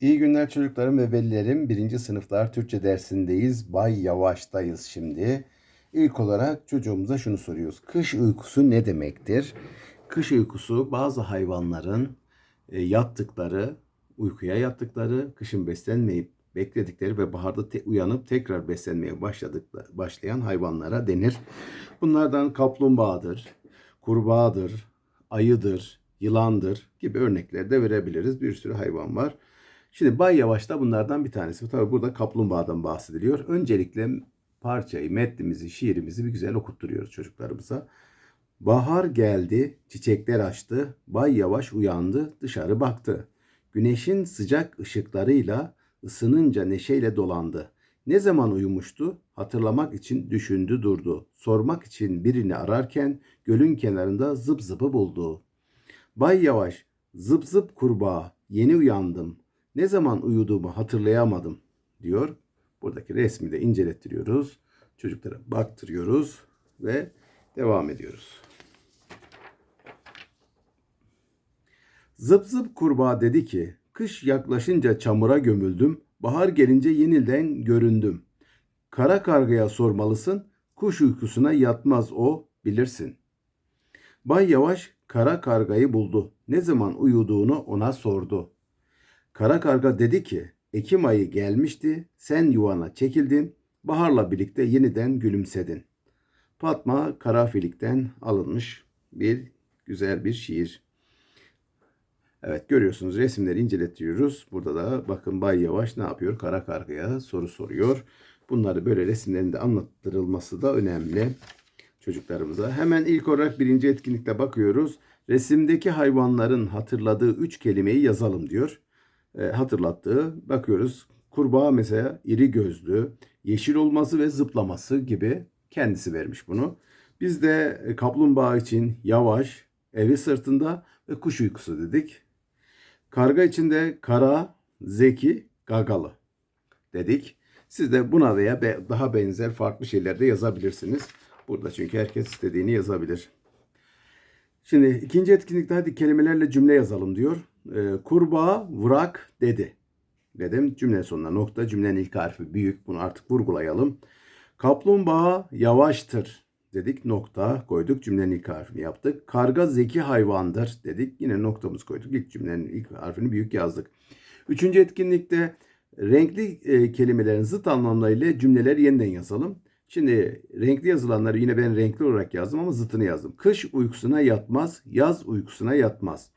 İyi günler çocuklarım ve velilerim. Birinci sınıflar Türkçe dersindeyiz. Bay Yavaş'tayız şimdi. İlk olarak çocuğumuza şunu soruyoruz. Kış uykusu ne demektir? Kış uykusu bazı hayvanların e, yattıkları, uykuya yattıkları, kışın beslenmeyip bekledikleri ve baharda te- uyanıp tekrar beslenmeye başladık başlayan hayvanlara denir. Bunlardan kaplumbağadır, kurbağadır, ayıdır, yılandır gibi örnekler de verebiliriz. Bir sürü hayvan var. Şimdi Bay Yavaş da bunlardan bir tanesi. Tabii burada kaplumbağadan bahsediliyor. Öncelikle parçayı, metnimizi, şiirimizi bir güzel okutturuyoruz çocuklarımıza. Bahar geldi, çiçekler açtı, Bay Yavaş uyandı, dışarı baktı. Güneşin sıcak ışıklarıyla ısınınca neşeyle dolandı. Ne zaman uyumuştu? Hatırlamak için düşündü durdu. Sormak için birini ararken gölün kenarında zıp zıpı buldu. Bay Yavaş, zıp zıp kurbağa, yeni uyandım. Ne zaman uyuduğumu hatırlayamadım diyor. Buradaki resmi de incelettiriyoruz. Çocuklara baktırıyoruz ve devam ediyoruz. Zıp zıp kurbağa dedi ki, kış yaklaşınca çamura gömüldüm, bahar gelince yeniden göründüm. Kara kargaya sormalısın, kuş uykusuna yatmaz o, bilirsin. Bay Yavaş kara kargayı buldu. Ne zaman uyuduğunu ona sordu. Kara karga dedi ki, Ekim ayı gelmişti, sen yuvana çekildin, baharla birlikte yeniden gülümsedin. Fatma Karafilik'ten alınmış bir güzel bir şiir. Evet görüyorsunuz resimleri incelettiriyoruz. Burada da bakın Bay Yavaş ne yapıyor? Kara kargaya soru soruyor. Bunları böyle resimlerinde anlattırılması da önemli çocuklarımıza. Hemen ilk olarak birinci etkinlikte bakıyoruz. Resimdeki hayvanların hatırladığı üç kelimeyi yazalım diyor. E, hatırlattığı bakıyoruz. Kurbağa mesela iri gözlü, yeşil olması ve zıplaması gibi kendisi vermiş bunu. Biz de e, kaplumbağa için yavaş, evi sırtında ve kuş uykusu dedik. Karga için de kara, zeki, gagalı dedik. Siz de buna veya daha benzer farklı şeyler de yazabilirsiniz. Burada çünkü herkes istediğini yazabilir. Şimdi ikinci etkinlikte hadi kelimelerle cümle yazalım diyor. Ee, kurbağa vırak dedi. Dedim cümle sonuna nokta. Cümlenin ilk harfi büyük. Bunu artık vurgulayalım. Kaplumbağa yavaştır dedik. Nokta koyduk. Cümlenin ilk harfini yaptık. Karga zeki hayvandır dedik. Yine noktamız koyduk. İlk cümlenin ilk harfini büyük yazdık. Üçüncü etkinlikte renkli e, kelimelerin zıt anlamlarıyla cümleleri yeniden yazalım. Şimdi renkli yazılanları yine ben renkli olarak yazdım ama zıtını yazdım. Kış uykusuna yatmaz, yaz uykusuna yatmaz.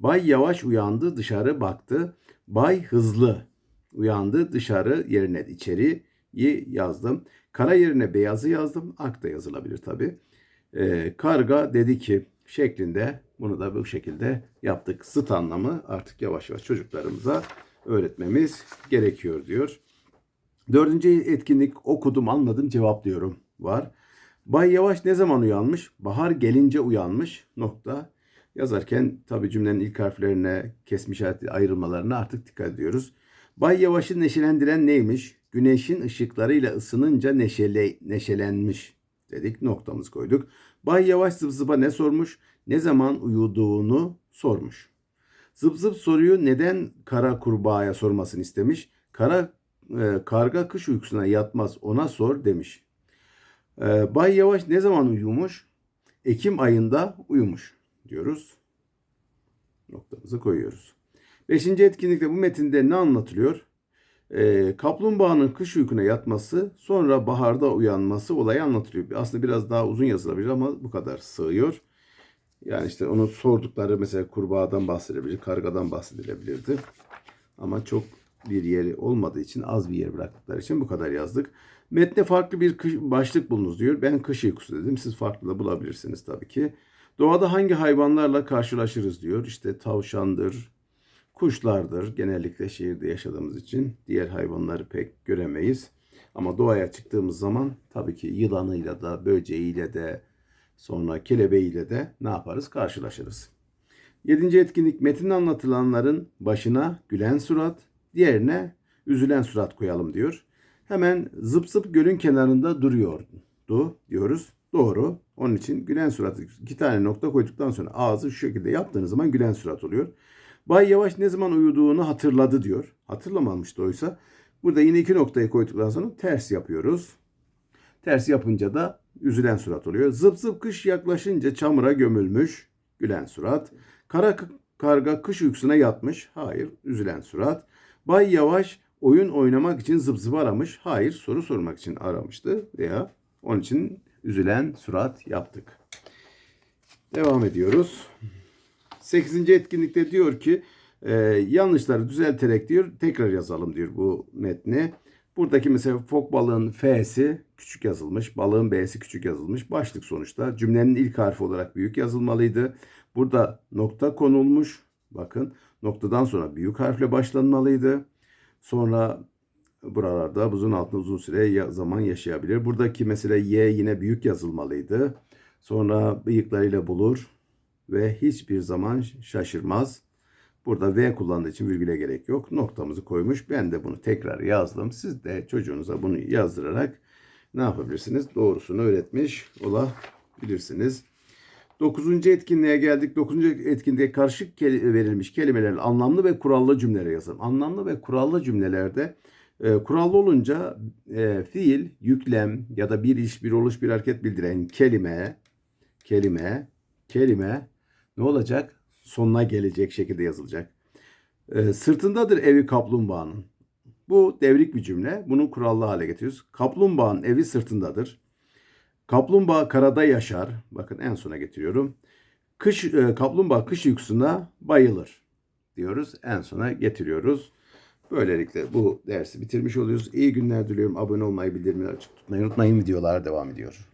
Bay yavaş uyandı, dışarı baktı. Bay hızlı uyandı, dışarı yerine içeriyi yazdım. Kara yerine beyazı yazdım. Ak da yazılabilir tabii. Ee, karga dedi ki şeklinde bunu da bu şekilde yaptık. Zıt anlamı artık yavaş yavaş çocuklarımıza öğretmemiz gerekiyor diyor. Dördüncü etkinlik okudum anladım cevaplıyorum var. Bay Yavaş ne zaman uyanmış? Bahar gelince uyanmış. Nokta. Yazarken tabi cümlenin ilk harflerine kesme işareti ayrılmalarına artık dikkat ediyoruz. Bay Yavaş'ı neşelendiren neymiş? Güneşin ışıklarıyla ısınınca neşele, neşelenmiş dedik. Noktamız koyduk. Bay Yavaş zıp zıpa ne sormuş? Ne zaman uyuduğunu sormuş. Zıp zıp soruyu neden kara kurbağaya sormasını istemiş? Kara e, karga kış uykusuna yatmaz ona sor demiş. E, Bay Yavaş ne zaman uyumuş? Ekim ayında uyumuş diyoruz. Noktamızı koyuyoruz. Beşinci etkinlikte bu metinde ne anlatılıyor? E, kaplumbağanın kış uykuna yatması sonra baharda uyanması olayı anlatılıyor. Aslında biraz daha uzun yazılabilir ama bu kadar sığıyor. Yani işte onu sordukları mesela kurbağadan bahsedilebilir, kargadan bahsedilebilirdi. Ama çok bir yeri olmadığı için az bir yer bıraktıkları için bu kadar yazdık. Metne farklı bir kış, başlık bulunuz diyor. Ben kış uykusu dedim. Siz farklı da bulabilirsiniz tabii ki. Doğada hangi hayvanlarla karşılaşırız diyor. İşte tavşandır, kuşlardır. Genellikle şehirde yaşadığımız için diğer hayvanları pek göremeyiz. Ama doğaya çıktığımız zaman tabii ki yılanıyla da, böceğiyle de, sonra kelebeğiyle de ne yaparız? Karşılaşırız. Yedinci etkinlik metinde anlatılanların başına gülen surat, diğerine üzülen surat koyalım diyor. Hemen zıp zıp gölün kenarında duruyordu diyoruz. Doğru. Onun için gülen surat iki tane nokta koyduktan sonra ağzı şu şekilde yaptığınız zaman gülen surat oluyor. Bay Yavaş ne zaman uyuduğunu hatırladı diyor. Hatırlamamıştı oysa. Burada yine iki noktayı koyduktan sonra ters yapıyoruz. Ters yapınca da üzülen surat oluyor. Zıp zıp kış yaklaşınca çamura gömülmüş. Gülen surat. Kara karga kış uykusuna yatmış. Hayır. Üzülen surat. Bay Yavaş oyun oynamak için zıp zıp aramış. Hayır. Soru sormak için aramıştı. Veya onun için üzülen surat yaptık. Devam ediyoruz. 8. etkinlikte diyor ki e, yanlışları düzelterek diyor tekrar yazalım diyor bu metni. Buradaki mesela fok balığın F'si küçük yazılmış, balığın B'si küçük yazılmış. Başlık sonuçta cümlenin ilk harfi olarak büyük yazılmalıydı. Burada nokta konulmuş. Bakın noktadan sonra büyük harfle başlanmalıydı. Sonra buralarda buzun altında uzun süre zaman yaşayabilir. Buradaki mesela Y yine büyük yazılmalıydı. Sonra bıyıklarıyla bulur ve hiçbir zaman şaşırmaz. Burada V kullandığı için virgüle gerek yok. Noktamızı koymuş. Ben de bunu tekrar yazdım. Siz de çocuğunuza bunu yazdırarak ne yapabilirsiniz? Doğrusunu öğretmiş olabilirsiniz. Dokuzuncu etkinliğe geldik. Dokuzuncu etkinliğe karışık ke- verilmiş kelimelerin anlamlı ve kurallı cümleler yazalım. Anlamlı ve kurallı cümlelerde e, kurallı olunca e, fiil, yüklem ya da bir iş, bir oluş, bir hareket bildiren kelime, kelime, kelime ne olacak? Sonuna gelecek şekilde yazılacak. E, sırtındadır evi kaplumbağanın. Bu devrik bir cümle. Bunu kurallı hale getiriyoruz. Kaplumbağanın evi sırtındadır. Kaplumbağa karada yaşar. Bakın en sona getiriyorum. Kış e, kaplumbağa kış uykusuna bayılır diyoruz. En sona getiriyoruz. Böylelikle bu dersi bitirmiş oluyoruz. İyi günler diliyorum. Abone olmayı, bildirimleri açık tutmayı unutmayın. Videolar devam ediyor.